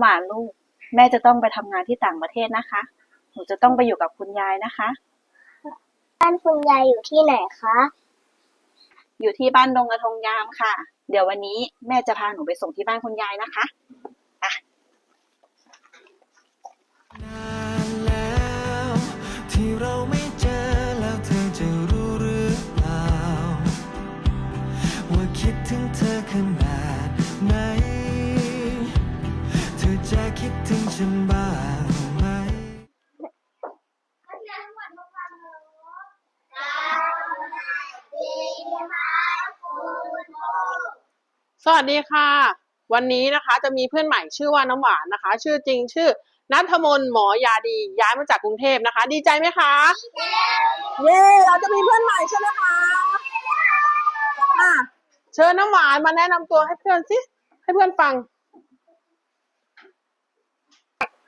หวานลูก แม่จะต้องไปทำงานที่ต่างประเทศนะคะ หนูจะต้องไปอยู่กับคุณยายนะคะ บ้านคุณยายอยู่ที่ไหนคะ อยู่ที่บ้านดงกระทงยามค่ะ เดี๋ยววันนี้แม่จะพาหนูไปส่งที่บ้านคุณยายนะคะ นานแล้วที่เราไม่เจอแล้วเธอจะรู้หรือเปล่า ว่าคิดถึงเธอขนาดไหน สวัสดีค่ะ วันนี้นะคะจะมีเพื่อนใหม่ชื่อว่าน้ำหวานนะคะ ชื่อจริงชื่อนัทมนต์หมอยาดีย้ายมาจากกรุงเทพนะคะ ดีใจไหมคะเย้เราจะมีเพื่อนใหม่ใช่ไหมคะอะเชิญน้ำหวานมาแนะนำตัวให้เพื่อนสิให้เพื่อนฟัง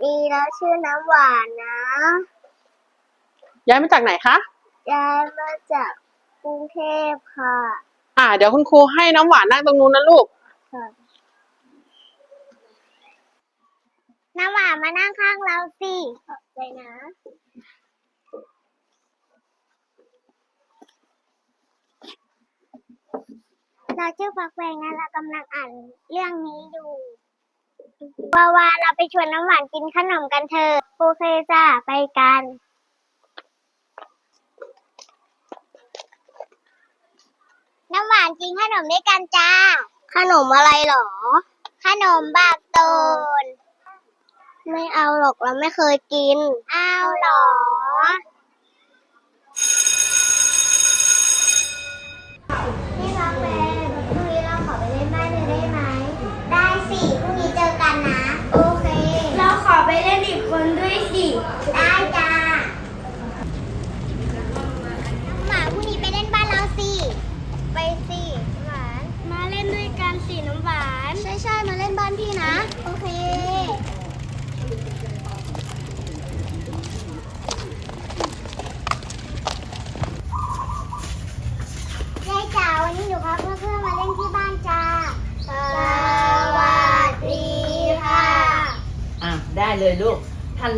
ดีแล้วชื่อน้ำหวานนะย้ายมาจากไหนคะย้ายมาจาก กรุงเทพค่ะอ่า เดี๋ยวคุณครูให้น้ำหวานนั่งตรงนู้นนะลูกน้ำหวานมานั่งข้างเราสิขอบใจนะ เราชื่อฟักแฟงนะเรากำลังอ่านเรื่องนี้อยู่วาวาเราไปชวนน้ำหวานกินขนมกันเถอะโอเคจ้าไปกัน น้ำหวานกินขนมด้วยกันจ้า ขนมอะไรหรอ ขนมบากโตน ไม่เอาหรอกเราไม่เคยกิน เอาหรอ นี่รักแฟนพรุ่งนี้เราขอไปเล่นบ้านเลยได้ไหม ได้สิพรุ่งนี้เจอกันนะ โอเค เราขอไปเล่นอีกคนด้วยสิ ได้จ้าหมาพรุ่งนี้ไปเล่นบ้านเราสิ ไปสิหวาน มาเล่นด้วยกันสิน้ำหวาน ใช่ใช่ๆมาเล่นบ้านพี่นะ โอเค ยายจ๋าวันนี้หนูพาเพื่อนๆมาเล่นที่บ้านจ้า สวัสดีค่ะ อะได้ เลยลูกทัน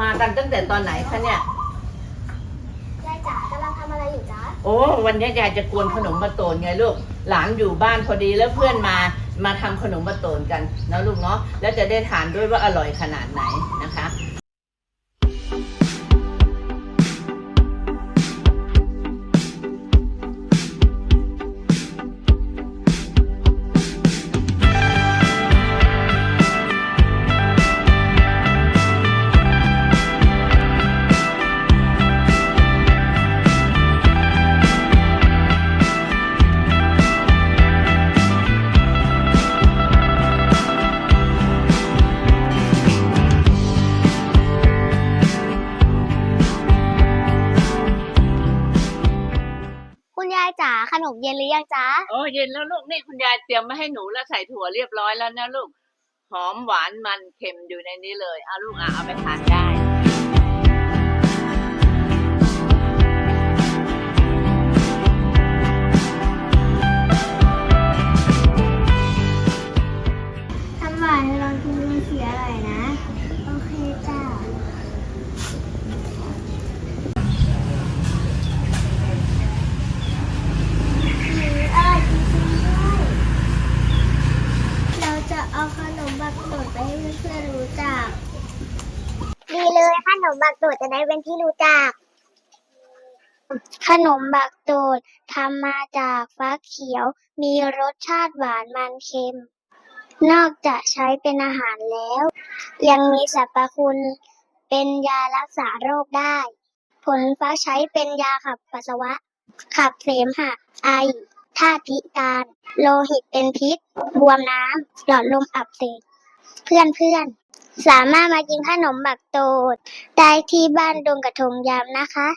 มากันตั้งแต่ตอนไหนคะเนี่ย ยายจ๋ากำลังทำอะไรอยู่จ๊ะโอ้วันนี้ยายจะกวนขนมมาโตนไงลูก หลานอยู่บ้านพอดีแล้วเพื่อนมามาทำขนมมาโตนกันนะลูกเนาะแล้วจะได้ทานด้วยว่าอร่อยขนาดไหนนะคะ ยายจ๋าขนมเย็นหรือยังจ๊ะโอ้เย็นแล้วลูกนี่คุณยายเตรียมมาให้หนูแล้วใส่ถั่วเรียบร้อยแล้วนะลูกหอมหวานมันเค็มอยู่ในนี้เลยเอาลูกอะเอาไปทานได้ นมบักโตดจะได้เป็นที่รู้จัก ขนมบักโตดทำมาจากฟักเขียว มีรสชาติหวานมันเค็ม นอกจากใช้เป็นอาหารแล้ว ยังมีสรรพคุณเป็นยารักษาโรคได้ ผลฟักใช้เป็นยาขับปัสสาวะ ขับเสมหะ ไอธาตุพิการ โลหิตเป็นพิษ บวมน้ำ หลอดลมอักเสบเพื่อนเพื่อน สามารถมากินขนมบักโตดได้ที่บ้านดงกระทงยามนะคะ